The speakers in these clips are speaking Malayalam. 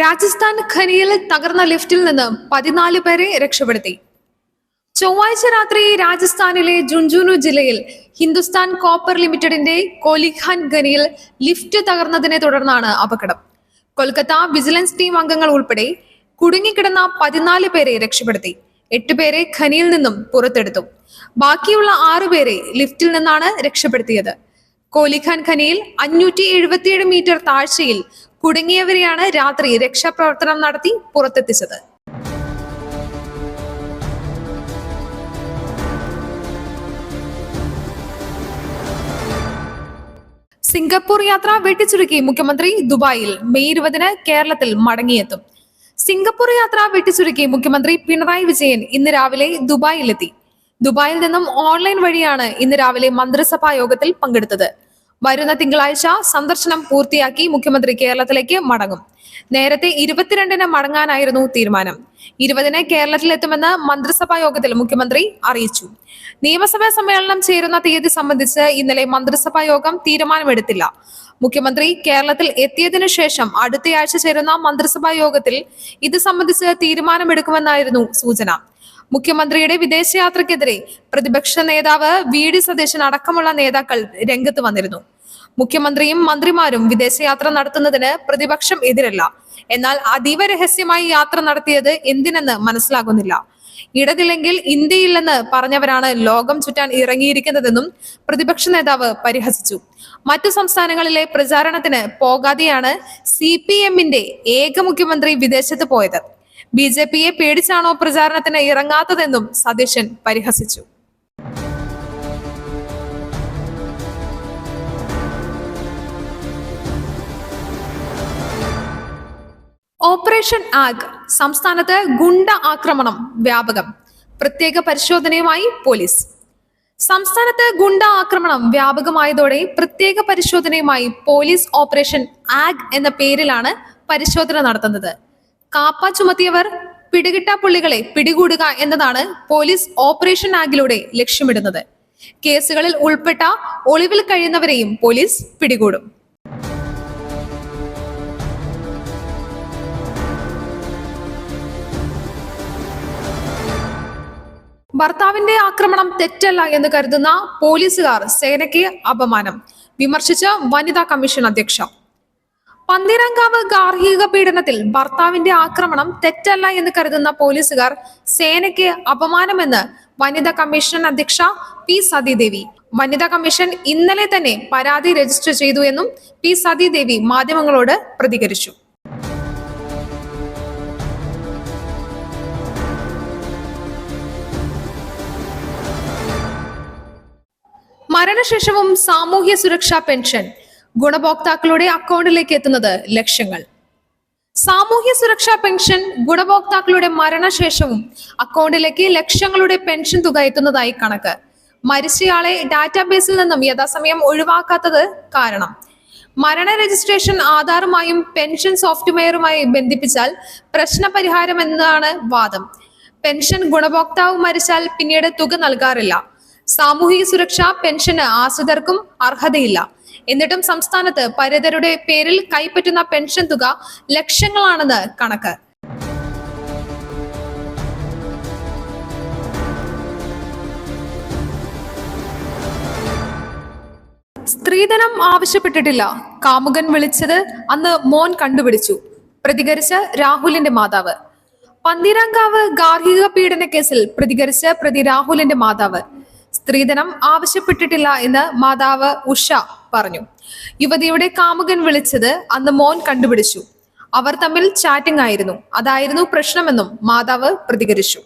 Rajasthan ഖനിയിൽ തകർന്ന ലിഫ്റ്റിൽ നിന്ന് പതിനാല് പേരെ രക്ഷപ്പെടുത്തി. ചൊവ്വാഴ്ച രാത്രി രാജസ്ഥാനിലെ ജുൻജുനു ജില്ലയിൽ ഹിന്ദുസ്ഥാൻ കോപ്പർ ലിമിറ്റഡിന്റെ കോലിഖാൻ ഖനിയിൽ ലിഫ്റ്റ് തകർന്നതിനെ തുടർന്നാണ് അപകടം. കൊൽക്കത്ത വിജിലൻസ് ടീം അംഗങ്ങൾ ഉൾപ്പെടെ കുടുങ്ങിക്കിടന്ന പതിനാല് പേരെ രക്ഷപ്പെടുത്തി. എട്ടുപേരെ ഖനിയിൽ നിന്നും പുറത്തെടുത്തു. ബാക്കിയുള്ള ആറുപേരെ ലിഫ്റ്റിൽ നിന്നാണ് രക്ഷപ്പെടുത്തിയത്. കോലിഖാൻ ഖനിയിൽ അഞ്ഞൂറ്റി എഴുപത്തിയേഴ് മീറ്റർ താഴ്ചയിൽ കുടുങ്ങിയവരെയാണ് രാത്രി രക്ഷാപ്രവർത്തനം നടത്തി പുറത്തെത്തിച്ചത്. സിംഗപ്പൂർ യാത്ര വെട്ടിച്ചുരുക്കി മുഖ്യമന്ത്രി ദുബായിൽ മെയ് ഇരുപതിന് കേരളത്തിൽ മടങ്ങിയെത്തും. സിംഗപ്പൂർ യാത്ര വെട്ടിച്ചുരുക്കി മുഖ്യമന്ത്രി പിണറായി വിജയൻ ഇന്ന് രാവിലെ ദുബായിലെത്തി. ദുബായിൽ നിന്നും ഓൺലൈൻ വഴിയാണ് ഇന്ന് രാവിലെ മന്ത്രിസഭാ യോഗത്തിൽ പങ്കെടുത്തത്. വരുന്ന തിങ്കളാഴ്ച സന്ദർശനം പൂർത്തിയാക്കി മുഖ്യമന്ത്രി കേരളത്തിലേക്ക് മടങ്ങും. നേരത്തെ ഇരുപത്തിരണ്ടിന് മടങ്ങാനായിരുന്നു തീരുമാനം. ഇരുപതിന് കേരളത്തിലെത്തുമെന്ന് മന്ത്രിസഭാ യോഗത്തിൽ മുഖ്യമന്ത്രി അറിയിച്ചു. നിയമസഭാ സമ്മേളനം ചേരുന്ന തീയതി സംബന്ധിച്ച് ഇന്നലെ മന്ത്രിസഭാ യോഗം തീരുമാനമെടുത്തില്ല. മുഖ്യമന്ത്രി കേരളത്തിൽ എത്തിയതിനു ശേഷം അടുത്തയാഴ്ച ചേരുന്ന മന്ത്രിസഭാ യോഗത്തിൽ ഇത് സംബന്ധിച്ച് തീരുമാനമെടുക്കുമെന്നായിരുന്നു സൂചന. മുഖ്യമന്ത്രിയുടെ വിദേശയാത്രക്കെതിരെ പ്രതിപക്ഷ നേതാവ് വി ഡി സതീശൻ അടക്കമുള്ള നേതാക്കൾ രംഗത്ത് വന്നിരുന്നു. മുഖ്യമന്ത്രിയും മന്ത്രിമാരും വിദേശയാത്ര നടത്തുന്നതിന് പ്രതിപക്ഷം എതിരല്ല. എന്നാൽ അതീവ രഹസ്യമായി യാത്ര നടത്തിയത് എന്തിനെന്ന് മനസ്സിലാകുന്നില്ല. ഇടതില്ലെങ്കിൽ ഇന്ത്യയില്ലെന്ന് പറഞ്ഞവരാണ് ലോകം ചുറ്റാൻ ഇറങ്ങിയിരിക്കുന്നതെന്നും പ്രതിപക്ഷ നേതാവ് പരിഹസിച്ചു. മറ്റു സംസ്ഥാനങ്ങളിലെ പ്രചാരണത്തിന് പോകാതെയാണ് സി പി എമ്മിന്റെ ഏക മുഖ്യമന്ത്രി വിദേശത്ത് പോയത്. ബി ജെ പിയെ പേടിച്ചാണോ പ്രചാരണത്തിന് ഇറങ്ങാത്തതെന്നും സതീശൻ പരിഹസിച്ചു. ഓപ്പറേഷൻ ആഗ് സംസ്ഥാനത്ത് ഗുണ്ട ആക്രമണം വ്യാപകം. പ്രത്യേക പരിശോധനയുമായി പോലീസ്. സംസ്ഥാനത്ത് ഗുണ്ട ആക്രമണം വ്യാപകമായതോടെ പ്രത്യേക പരിശോധനയുമായി പോലീസ് ഓപ്പറേഷൻ ആഗ് എന്ന പേരിലാണ് പരിശോധന നടത്തുന്നത്. കാപ്പ ചുമത്തിയവർ പിടികിട്ടാപ്പുള്ളികളെ പിടികൂടുക എന്നതാണ് പോലീസ് ഓപ്പറേഷൻ ആഗിലൂടെ ലക്ഷ്യമിടുന്നത്. കേസുകളിൽ ഉൾപ്പെട്ട ഒളിവിൽ കഴിയുന്നവരെയും പോലീസ് പിടികൂടും. ഭർത്താവിന്റെ ആക്രമണം തെറ്റല്ല എന്ന് കരുതുന്ന പോലീസുകാർ സേനയ്ക്ക് അപമാനം. വിമർശിച്ച് വനിതാ കമ്മീഷൻ അധ്യക്ഷ പന്തീരങ്കാവ് ഗാർഹിക പീഡനത്തിൽ ഭർത്താവിന്റെ ആക്രമണം തെറ്റല്ല എന്ന് കരുതുന്ന പോലീസുകാർ സേനയ്ക്ക് അപമാനമെന്ന് വനിതാ കമ്മീഷൻ അധ്യക്ഷ പി സതീദേവി. വനിതാ കമ്മീഷൻ ഇന്നലെ തന്നെ പരാതി രജിസ്റ്റർ ചെയ്തു എന്നും പി സതീദേവി മാധ്യമങ്ങളോട് പ്രതികരിച്ചു. മരണശേഷവും സാമൂഹ്യ സുരക്ഷാ പെൻഷൻ. ഗുണഭോക്താക്കളുടെ അക്കൗണ്ടിലേക്ക് എത്തുന്നത് ലക്ഷങ്ങൾ സാമൂഹ്യ സുരക്ഷാ പെൻഷൻ ഗുണഭോക്താക്കളുടെ മരണശേഷവും അക്കൗണ്ടിലേക്ക് ലക്ഷങ്ങളുടെ പെൻഷൻ തുക എത്തുന്നതായി കണക്ക്. മരിച്ചയാളെ ഡാറ്റാബേസിൽ നിന്നും യഥാസമയം ഒഴിവാക്കാത്തത് കാരണം. മരണ രജിസ്ട്രേഷൻ ആധാറുമായും പെൻഷൻ സോഫ്റ്റ്വെയറുമായി ബന്ധിപ്പിച്ചാൽ പ്രശ്നപരിഹാരം എന്നതാണ് വാദം. പെൻഷൻ ഗുണഭോക്താവ് മരിച്ചാൽ പിന്നീട് തുക നൽകാറില്ല. സാമൂഹിക സുരക്ഷ പെൻഷന് ആശ്രിതർക്കും അർഹതയില്ല. എന്നിട്ടും സംസ്ഥാനത്ത് പരിതരുടെ പേരിൽ കൈപ്പറ്റുന്ന പെൻഷൻ തുക ലക്ഷങ്ങളാണെന്ന് കണക്ക്. സ്ത്രീധനം ആവശ്യപ്പെട്ടിട്ടില്ല. കാമുകൻ വിളിച്ചത് അന്ന് മോൻ കണ്ടുപിടിച്ചു. പ്രതികരിച്ച് രാഹുലിന്റെ മാതാവ്. പന്തീരാങ്കാവ് ഗാർഹിക പീഡന കേസിൽ പ്രതികരിച്ച് പ്രതി രാഹുലിന്റെ മാതാവ്. സ്ത്രീധനം ആവശ്യപ്പെട്ടിട്ടില്ല എന്ന് മാതാവ് ഉഷ പറഞ്ഞു. യുവതിയുടെ കാമുകൻ വിളിച്ചത് അന്ന് മോൻ കണ്ടുപിടിച്ചു. അവർ തമ്മിൽ ചാറ്റിംഗ് ആയിരുന്നു. അതായിരുന്നു പ്രശ്നമെന്നും മാതാവ് പ്രതികരിച്ചു.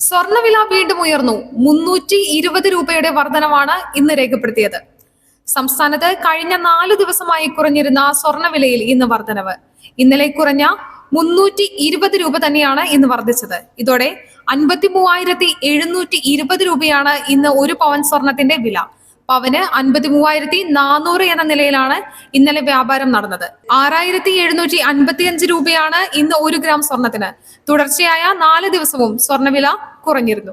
സ്വർണവില വീണ്ടും ഉയർന്നു. മുന്നൂറ്റി ഇരുപത് രൂപയുടെ വർധനവാണ് ഇന്ന് രേഖപ്പെടുത്തിയത്. സംസ്ഥാനത്ത് കഴിഞ്ഞ നാല് ദിവസമായി കുറഞ്ഞിരുന്ന സ്വർണവിലയിൽ ഇന്ന് വർധനവ്. ഇന്നലെ കുറഞ്ഞ മുന്നൂറ്റി ഇരുപത് രൂപ തന്നെയാണ് ഇന്ന് വർദ്ധിച്ചത്. ഇതോടെ അൻപത്തി മൂവായിരത്തി എഴുന്നൂറ്റി ഇരുപത് രൂപയാണ് ഇന്ന് ഒരു പവൻ സ്വർണത്തിന്റെ വില. പവന് അൻപത്തി മൂവായിരത്തി നാനൂറ് എന്ന നിലയിലാണ് ഇന്നലെ വ്യാപാരം നടന്നത്. ആറായിരത്തി എഴുന്നൂറ്റി അൻപത്തി അഞ്ച് രൂപയാണ് ഇന്ന് ഒരു ഗ്രാം സ്വർണത്തിന്. തുടർച്ചയായ നാല് ദിവസവും സ്വർണവില കുറഞ്ഞിരുന്നു.